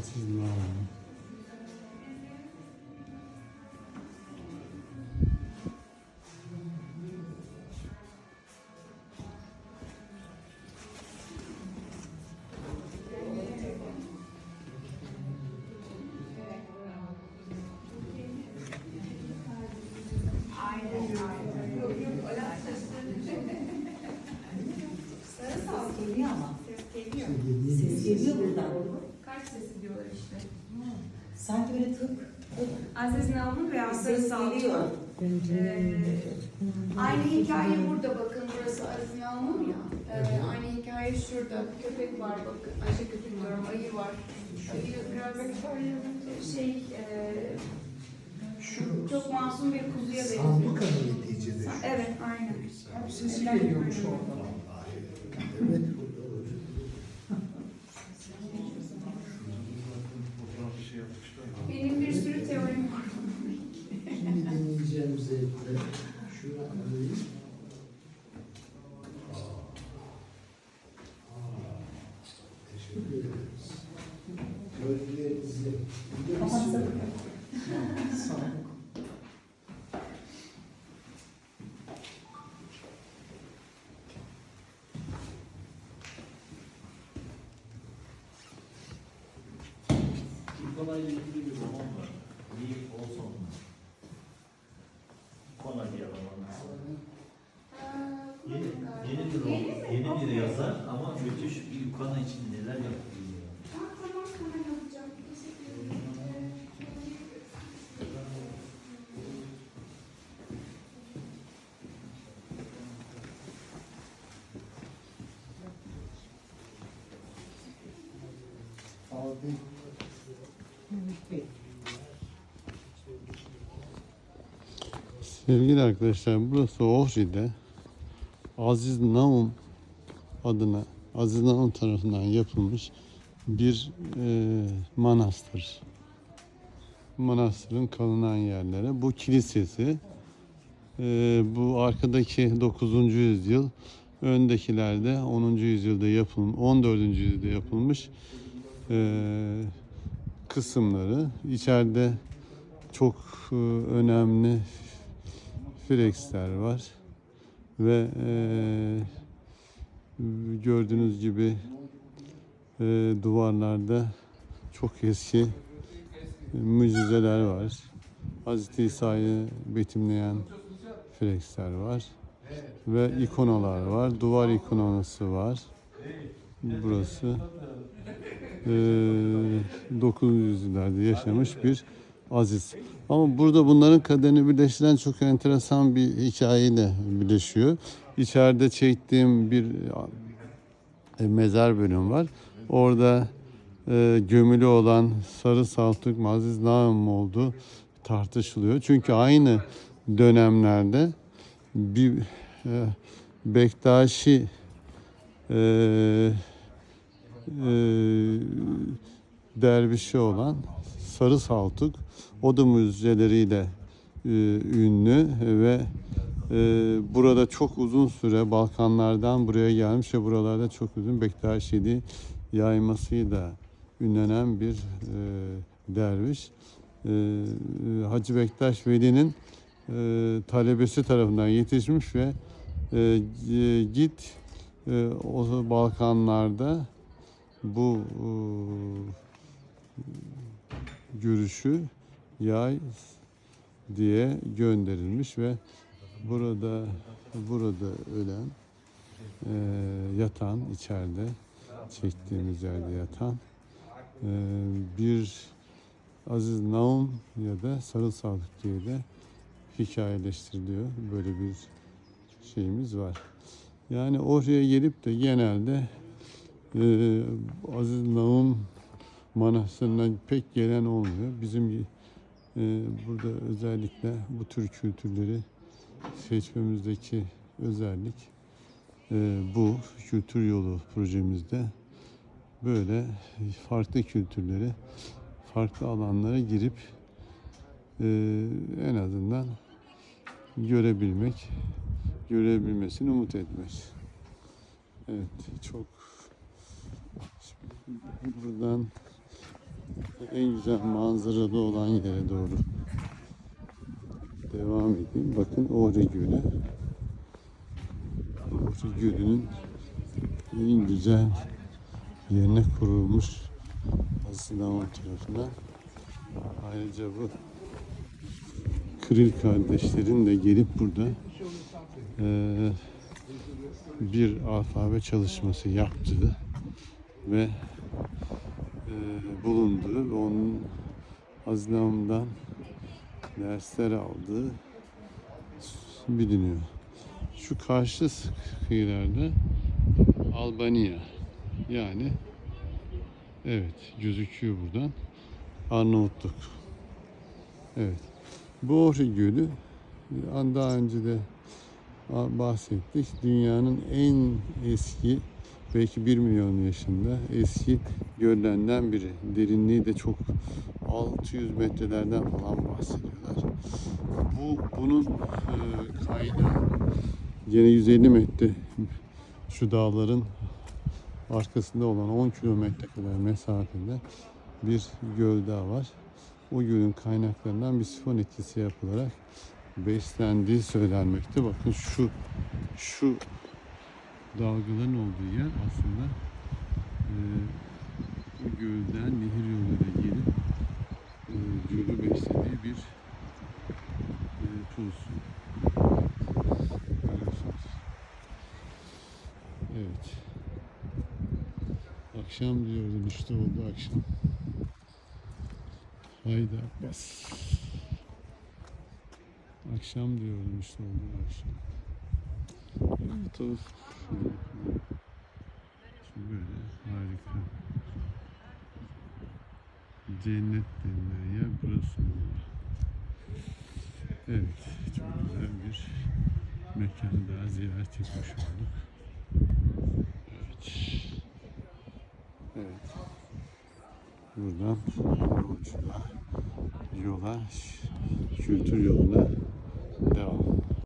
Ama. Geliyor. Ses geliyor buradan. Kalp sesi diyorlar işte. Sanki böyle tık. Aziz Namın ve Sağlık. geliyor. Ee, aynı hikaye burada bakın burası Aziz Namın ya. Ee, aynı hikaye şurada. Köpek var bakın. Ayşe köpek diyorum ayı var. Ayı biraz şey e, çok masum bir kuzuya benziyor. Sandık adı neticede. Evet aynen. Sesi geliyormuş oradan. Evet İkonayla ilgili bir roman var. Neil Olson. Roman. Yeni, yeni bir roman. Yeni bir yazar ama müthiş bir ikona için neler yapıyor. Aa, Sevgili arkadaşlar burası Ohri'de Aziz Naum adına Aziz Naum tarafından yapılmış bir e, manastır. Manastırın kalınan yerlere. Bu kilisesi. E, bu arkadaki 9. yüzyıl öndekilerde 10. yüzyılda yapılmış 14. yüzyılda yapılmış e, kısımları. İçeride çok e, önemli Frexler var ve eee, gördüğünüz gibi eee, duvarlarda çok eski mucizeler var. Hazreti İsa'yı betimleyen Frexler var ve ikonalar var. Duvar ikonası var. Burası eee 9. yüzyıllarda yaşamış bir aziz. Ama burada bunların kaderini birleştiren çok enteresan bir hikayeyle birleşiyor. İçeride çektiğim bir e, mezar bölüm var. Orada e, gömülü olan Sarı Saltuk mu Aziz Naim mi olduğu tartışılıyor. Çünkü aynı dönemlerde bir e, Bektaşi e, e, dervişi olan Sarı Saltuk o da mucizeleriyle e, ünlü ve e, burada çok uzun süre Balkanlardan buraya gelmiş ve buralarda çok uzun Bektaşiliği yaymasıyla ünlenen bir e, derviş. E, Hacı Bektaş Veli'nin e, talebesi tarafından yetişmiş ve e, git e, o Balkanlarda bu e, görüşü yay diye gönderilmiş ve burada burada ölen e, yatan içeride çektiğimiz yerde yatan e, bir Aziz Naum ya da Sarı Sadık diye de hikayeleştiriliyor. Böyle bir şeyimiz var. Yani oraya gelip de genelde e, Aziz Naum manastırına pek gelen olmuyor. Bizim e, burada özellikle bu tür kültürleri seçmemizdeki özellik e, bu kültür yolu projemizde böyle farklı kültürleri farklı alanlara girip e, en azından görebilmek, görebilmesini umut etmek. Evet, çok buradan en güzel manzaralı olan yere doğru devam edeyim. Bakın Ohri Gölü. Ohri Gölü'nün en güzel yerine kurulmuş Aslan tarafından. Ayrıca bu Kırıl kardeşlerin de gelip burada eee, bir alfabe çalışması yaptığı ve eee, bulunduğu ve onun Azlam'dan dersler aldığı biliniyor. Şu karşı kıyılarda Albanya yani evet gözüküyor buradan Arnavutluk. Evet. Bu Gölü daha önce de bahsettik. Dünyanın en eski belki 1 milyon yaşında eski göllerinden biri. Derinliği de çok 600 metrelerden falan bahsediyorlar. Bu bunun e, kaynağı yine 150 metre şu dağların arkasında olan 10 kilometre kadar mesafede bir göl daha var. O gölün kaynaklarından bir sifon etkisi yapılarak beslendiği söylenmekte. Bakın şu şu dalgaların olduğu yer aslında e, gölden nehir yoluyla gelip e, gölü beslediği bir e, tuz. Görüyorsunuz. Evet. Akşam diyordum işte oldu akşam. Haydi Abbas. Akşam diyordum işte oldu akşam. O. Şimdi böyle harika. Cennet denilen yer burası. Evet, çok güzel bir mekan daha ziyaret etmiş olduk. Evet. Evet. Buradan yolculuğa, yola, kültür yoluna devam.